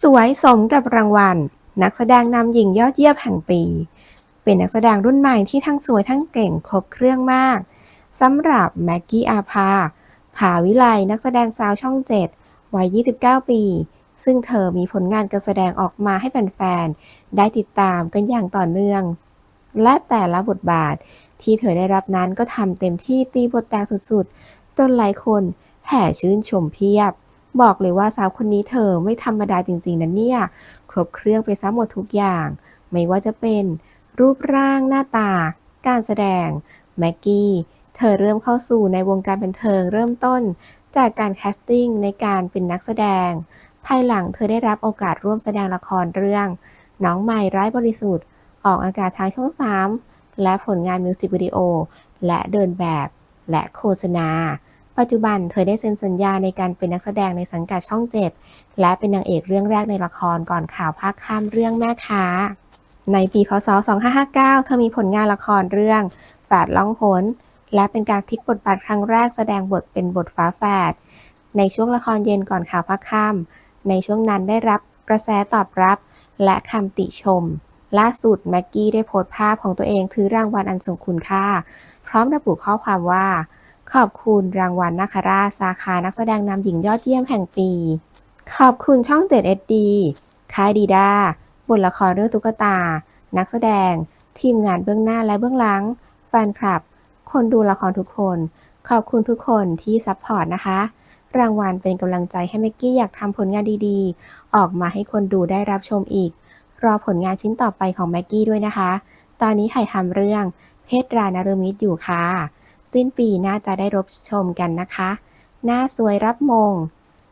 สวยสมกับรางวัล นักแสดงนำหญิงยอดเยี่ยมแห่งปี เป็นนักแสดงรุ่นใหม่ที่ทั้งสวยทั้งเก่งครบเครื่องมากสำหรับแม็กกี้อาภาภาวิไลนักแสดงสาวช่อง7วัย 29 ปี ซึ่งเธอมีผลงานการแสดงออกมาให้แฟนๆ ได้ติดตามกันอย่างต่อเนื่อง และแต่ละบทบาทที่เธอได้รับนั้นก็ทำเต็มที่ตีบทแตกสุดๆ จนหลายคนแห่ชื่นชมเพียบ บอกเลยว่าสาวคนนี้เธอไม่ธรรมดาจริงๆนะเนี่ย ครบเครื่องไปซะหมดทุกอย่าง ไม่ว่าจะเป็นรูปร่างหน้าตา การแสดง แม็กกี้ เธอเริ่มเข้าสู่ในวงการบันเทิงเริ่มต้น จากการแคสติ้งในการเป็นนักแสดง ภายหลังเธอได้รับโอกาสร่วมแสดงละครเรื่อง น้องใหม่ร้ายบริสุทธิ์ ออกอากาศทางช่อง 3 และผลงานมิวสิกวิดีโอ และเดินแบบ และโฆษณา ปัจจุบันเธอได้เซ็นสัญญาในการเป็นนักแสดงในสังกัดช่อง7และเป็นนางเอกเรื่องแรกในละครก่อนข่าวภาคค่ำเรื่องแม่ค้า ในปีพศ 2559 เธอมีผลงานละครเรื่องแฝดล่องหนและเป็นการพลิกบทบาทครั้งแรกแสดงบทเป็นบทฟ้าแฝดในช่วงละครเย็นก่อนข่าวภาคค่ำในช่วงนั้นได้รับกระแสตอบรับ และคำติชม ล่าสุดแม็กกี้ได้โพสต์ภาพของตัวเองถือรางวัลอันทรงคุณค่า พร้อมระบุข้อความว่า ขอบคุณรางวัลนาคราชสาขานักแสดงนำหญิงยอดเยี่ยมแห่งปี ขอบคุณช่อง7 SD ค่ายดีดาบทละครเรื่องตุ๊กตา นักแสดง ทีมงานเบื้องหน้าและเบื้องหลัง แฟนคลับ คนดูละครทุกคน ขอบคุณทุกคนที่ซัพพอร์ตนะคะ รางวัลเป็นกำลังใจให้แม็กกี้อยากทำผลงานดีๆ ออกมาให้คนดูได้รับชมอีก รอผลงานชิ้นต่อไปของแม็กกี้ด้วยนะคะ ตอนนี้ถ่ายทำเรื่อง เพศรานารมิตอยู่ค่ะ สิ้นปีน่าจะได้รับชมกันนะคะ หน้าสวยรับมง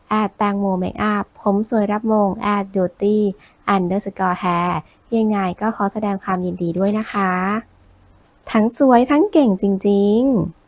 แอดแตงโมเมคอัพ ผมสวยรับมง แอดดูตี้อันเดอร์สกอร์แฮร์ยังไงก็ขอแสดงความยินดีด้วยนะคะ ทั้งสวยทั้งเก่งจริง ๆ